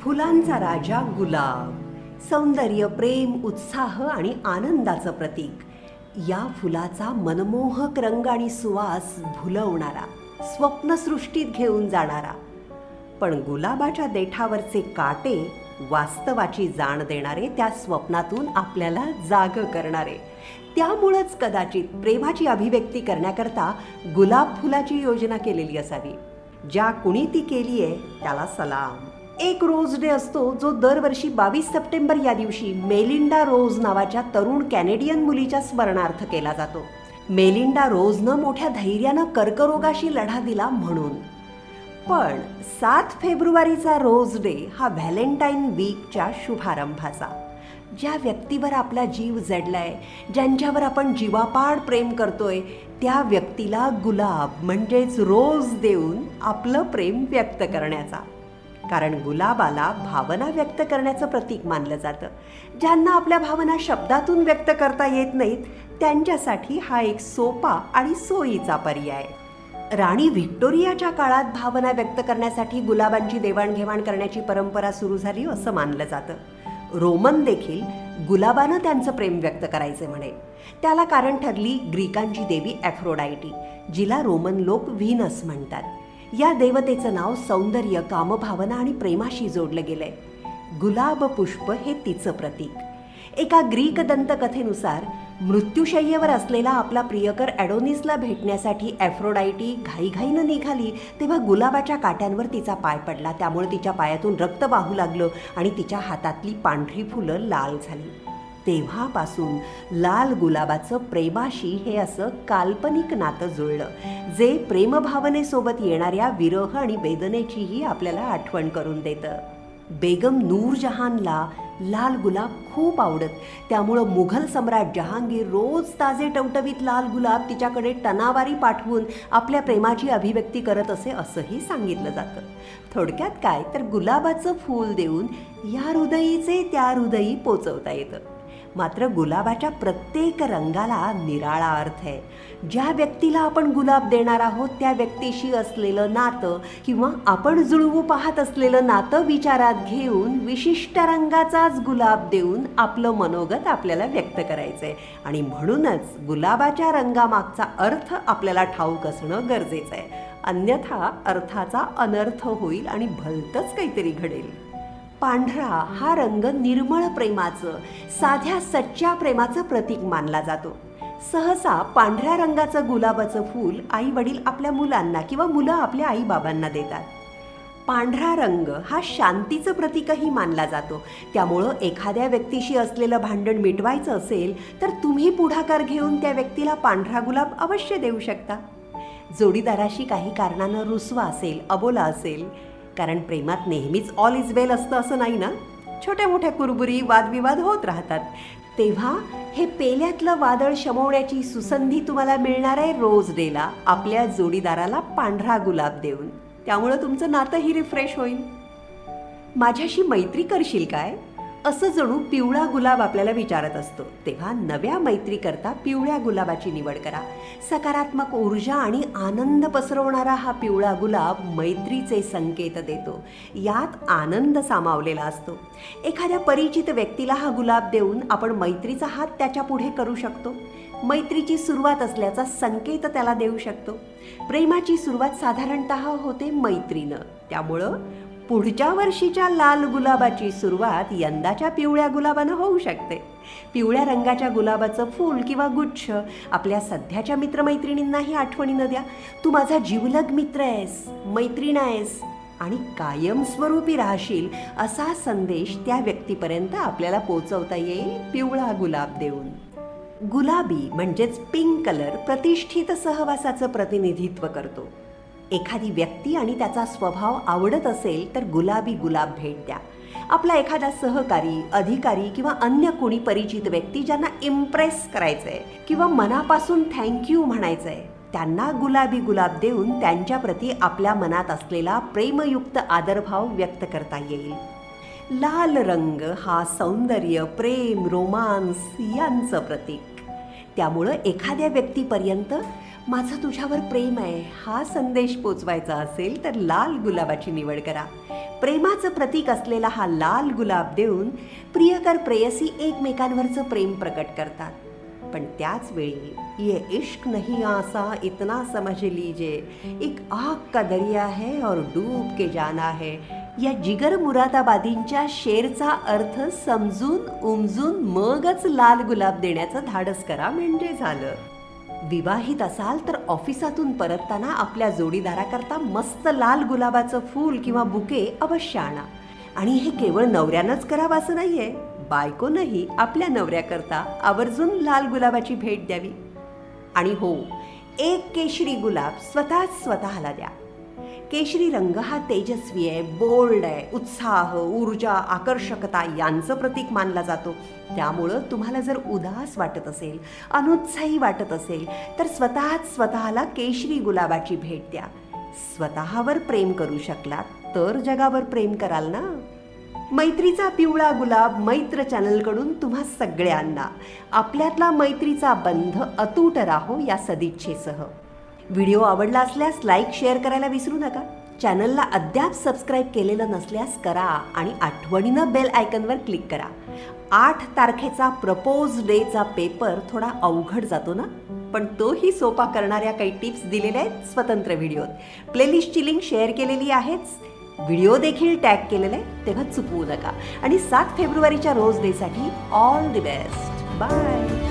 फुलांचा राजा गुलाब सौंदर्य प्रेम उत्साह आणि आनंदाचं प्रतीक. या फुलाचा मनमोहक रंग आणि सुवास भुलवणारा स्वप्नसृष्टीत घेऊन जाणारा. पण गुलाबाच्या देठावरचे काटे वास्तवाची जाण देणारे त्या स्वप्नातून आपल्याला जाग करणारे. त्यामुळंच कदाचित प्रेमाची अभिव्यक्ती करण्याकरता गुलाब फुलाची योजना केलेली असावी. ज्या कुणी ती केली आहे त्याला सलाम. एक रोज डे असतो जो दरवर्षी बावीस सप्टेंबर या दिवशी मेलिंडा रोज नावाच्या तरुण कॅनेडियन मुलीच्या स्मरणार्थ केला जातो. मेलिंडा रोजनं मोठ्या धैर्यानं कर्करोगाशी लढा दिला म्हणून. पण सात फेब्रुवारीचा रोज डे हा व्हॅलेंटाईन वीकच्या शुभारंभाचा. ज्या व्यक्तीवर आपला जीव जडलाय ज्यांच्यावर आपण जीवापाड प्रेम करतोय त्या व्यक्तीला गुलाब म्हणजेच रोज देऊन आपलं प्रेम व्यक्त करण्याचा. कारण गुलाबाला भावना व्यक्त करण्याचं प्रतीक मानलं जातं. ज्यांना आपल्या भावना शब्दातून व्यक्त करता येत नाहीत त्यांच्यासाठी हा एक सोपा आणि सोयीचा पर्याय. राणी व्हिक्टोरियाच्या काळात भावना व्यक्त करण्यासाठी गुलाबांची देवाणघेवाण करण्याची परंपरा सुरू झाली असं मानलं जातं. रोमन देखील गुलाबानं त्यांचं प्रेम व्यक्त करायचे म्हणे. त्याला कारण ठरली ग्रीकांची देवी ॲफ्रोडायटी जिला रोमन लोक व्हीनस म्हणतात. या देवतेचं नाव सौंदर्य कामभावना आणि प्रेमाशी जोडलं गेलंय. गुलाब पुष्प हे तिचं प्रतीक. एका ग्रीक दंतकथेनुसार मृत्यूशय्येवर असलेला आपला प्रियकर ॲडोनिसला भेटण्यासाठी ॲफ्रोडायटी घाईघाईनं निघाली तेव्हा गुलाबाच्या काट्यांवर तिचा पाय पडला. त्यामुळे तिच्या पायातून रक्त वाहू लागलं आणि तिच्या हातातली पांढरी फुलं लाल झाली. तेव्हापासून लाल गुलाबाचं प्रेमाशी हे असं काल्पनिक नातं जुळलं जे प्रेमभावनेसोबत येणाऱ्या विरह आणि वेदनेचीही आपल्याला आठवण करून देतं. बेगम नूरजहानला लाल गुलाब खूप आवडत. त्यामुळं मुघल सम्राट जहांगीर रोज ताजे टवटवीत लाल गुलाब तिच्याकडे टनावारी पाठवून आपल्या प्रेमाची अभिव्यक्ती करत असे असंही सांगितलं जातं. थोडक्यात काय? तर गुलाबाचं फूल देऊन या हृदयीचे त्या हृदयी पोचवता येतं. मात्र गुलाबाच्या प्रत्येक रंगाला निराळा अर्थ आहे. ज्या व्यक्तीला आपण गुलाब देणार आहोत त्या व्यक्तीशी असलेलं नातं किंवा आपण जुळवू पाहत असलेलं नातं विचारात घेऊन विशिष्ट रंगाचाच गुलाब देऊन आपलं मनोगत आपल्याला व्यक्त करायचं आहे आणि म्हणूनच गुलाबाच्या रंगामागचा अर्थ आपल्याला ठाऊक असणं गरजेचं आहे. अन्यथा अर्थाचा अनर्थ होईल आणि भलतंच काहीतरी घडेल. पांढरा हा रंग निर्मळ प्रेमाचं साध्या सच्च्या प्रेमाचं प्रतीक मानला जातो. सहसा पांढऱ्या रंगाचं गुलाबाचं फूल आई वडील आपल्या मुलांना किंवा मुलं आपल्या आई बाबांना देतात. पांढरा रंग हा शांतीचं प्रतीकही मानला जातो. त्यामुळं एखाद्या व्यक्तीशी असलेलं भांडण मिटवायचं असेल तर तुम्ही पुढाकार घेऊन त्या व्यक्तीला पांढरा गुलाब अवश्य देऊ शकता. जोडीदाराशी काही कारणानं रुसवा असेल अबोला असेल कारण प्रेमात नेहमीच ऑल इज वेल असतं असं नाही ना? छोट्या मोठ्या कुरबुरी वादविवाद होत राहतात. तेव्हा हे पेल्यातलं वादळ शमवण्याची सुसंधी तुम्हाला मिळणार आहे रोज डेला आपल्या जोडीदाराला पांढरा गुलाब देऊन. त्यामुळं तुमचं नातंही रिफ्रेश होईल. माझ्याशी मैत्री करशील काय? असं जणू पिवळा गुलाब आपल्याला विचारत असतो. तेव्हा नव्या मैत्रीकरता पिवळ्या गुलाबाची निवड करा. सकारात्मक ऊर्जा आणि आनंद पसरवणारा हा पिवळा गुलाब मैत्रीचे संकेत देतो. यात आनंद सामावलेला असतो. एखाद्या परिचित व्यक्तीला हा गुलाब देऊन आपण मैत्रीचा हात त्याच्या पुढे करू शकतो. मैत्रीची सुरुवात असल्याचा संकेत त्याला देऊ शकतो. प्रेमाची सुरुवात साधारणत होते मैत्रीनं. त्यामुळं पुढच्या वर्षीच्या लाल गुलाबाची सुरुवात यंदाच्या पिवळ्या गुलाबानं होऊ शकते. पिवळ्या रंगाच्या गुलाबाचं फूल किंवा गुच्छ आपल्या सध्याच्या मित्रमैत्रिणींनाही आठवणीनं द्या. तू माझा जीवलग मित्र आहेस मैत्रीण आहेस आणि कायमस्वरूपी राहशील असा संदेश त्या व्यक्तीपर्यंत आपल्याला पोचवता येईल पिवळा गुलाब देऊन. गुलाबी म्हणजेच पिंक कलर प्रतिष्ठित सहवासाचं प्रतिनिधित्व करतो. एखादी व्यक्ती आणि त्याचा स्वभाव आवडत असेल तर गुलाबी गुलाब भेट द्या. आपला एखादा सहकारी अधिकारी किंवा अन्य कोणी परिचित व्यक्ती ज्यांना इम्प्रेस करायचं आहे किंवा मनापासून थँक्यू म्हणायचं आहे त्यांना गुलाबी गुलाब देऊन त्यांच्याप्रती आपल्या मनात असलेला प्रेमयुक्त आदरभाव व्यक्त करता येईल. लाल रंग हा सौंदर्य प्रेम रोमांस यांचं प्रतीक. त्यामुळं एखाद्या व्यक्तीपर्यंत माझं तुझ्यावर प्रेम आहे. हा संदेश पोचवायचा असेल तर लाल गुलाबाची निवड करा. प्रेमाचं प्रतीक असलेला हा लाल गुलाब देऊन प्रियकर प्रेयसी एकमेकांवरचं प्रेम प्रकट करतात. पण त्याच वेळी ये इश्क नहीं आसा इतना समझ लीजिए. एक आग का दर्या है और डूब के जाना है. या जिगर मुरादाबादींच्या शेरचा अर्थ समजून उमजून मगच लाल गुलाब देण्याचं धाडस करा म्हणजे झालं. विवाहित असाल तर ऑफिसातून परतताना आपल्या जोडीदाराकरता मस्त लाल गुलाबाचं फूल किंवा बुके अवश्य आणा. आणि हे केवळ नवऱ्यानंच करावं असं नाही आहे बायकोनंही आपल्या नवऱ्याकरता आवर्जून लाल गुलाबाची भेट द्यावी. आणि हो एक केशरी गुलाब स्वतःच स्वतःला द्या. केशरी रंग हा तेजस्वी आहे बोल्ड आहे उत्साह ऊर्जा आकर्षकता यांचं प्रतीक मानला जातो. त्यामुळं तुम्हाला जर उदास वाटत असेल अनुत्साही वाटत असेल तर स्वतःच स्वतःला केशरी गुलाबाची भेट द्या. स्वतःवर प्रेम करू शकलात तर जगावर प्रेम कराल ना? मैत्रीचा पिवळा गुलाब मैत्र चॅनलकडून तुम्हा सगळ्यांना. आपल्यातला मैत्रीचा बंध अतूट राहो या सदिच्छेसह. व्हिडिओ आवडला असल्यास लाईक शेअर करायला विसरू नका. चॅनलला अद्याप सबस्क्राईब केलेलं नसल्यास करा आणि आठवणीनं बेल आयकनवर क्लिक करा. आठ तारखेचा प्रपोज डेचा पेपर थोडा अवघड जातो ना? पण तोही सोपा करणाऱ्या काही टिप्स दिलेल्या आहेत स्वतंत्र व्हिडिओत. प्लेलिस्टची लिंक शेअर केलेली आहेच. व्हिडिओ देखील टॅग केलेला आहे तेव्हा चुकवू नका. आणि सात फेब्रुवारीच्या रोज डेसाठी ऑल दी बेस्ट. बाय!